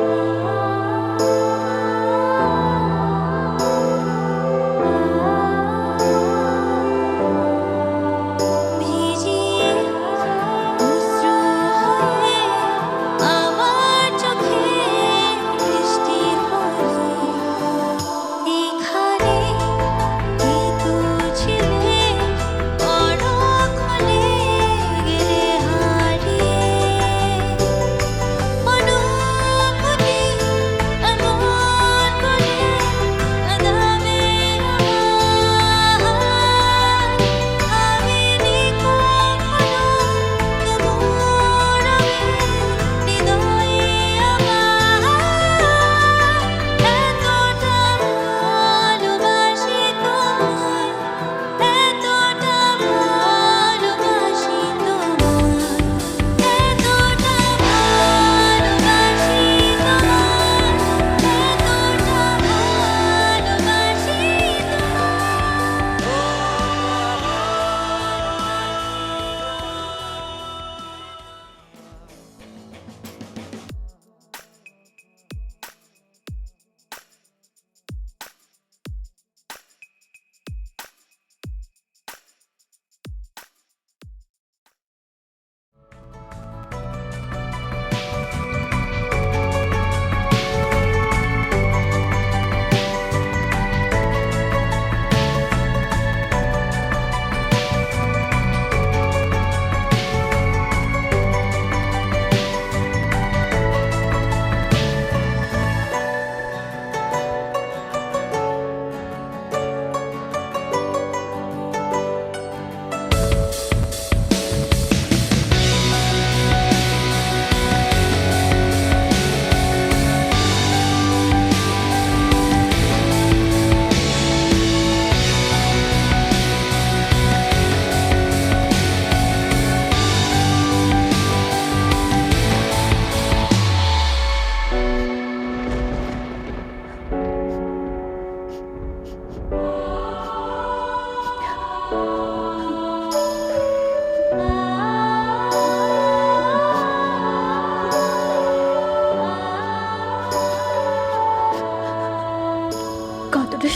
Música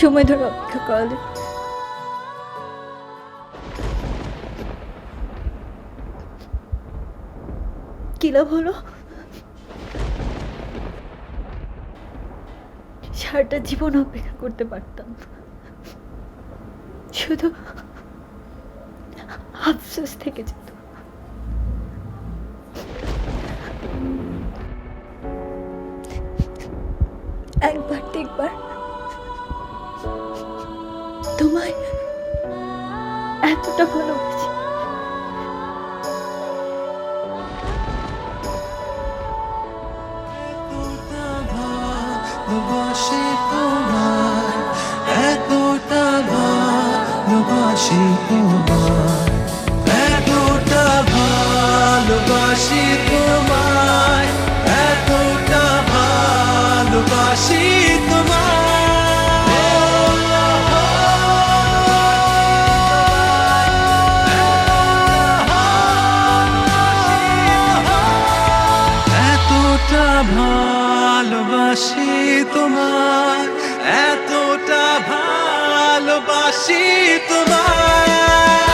সময় ধরে অপেক্ষা করালে। কি লাভ হলো? সারাটা জীবন অপেক্ষা করতে পারতাম। শুধু আফসোস থেকে যেত। একবার দেখবার তোমায় এতটা ভালোবাসি ভালোবাসি এতটা ভালোবাসি ভালোবাসি তোমার এতটা ভালোবাসি তোমার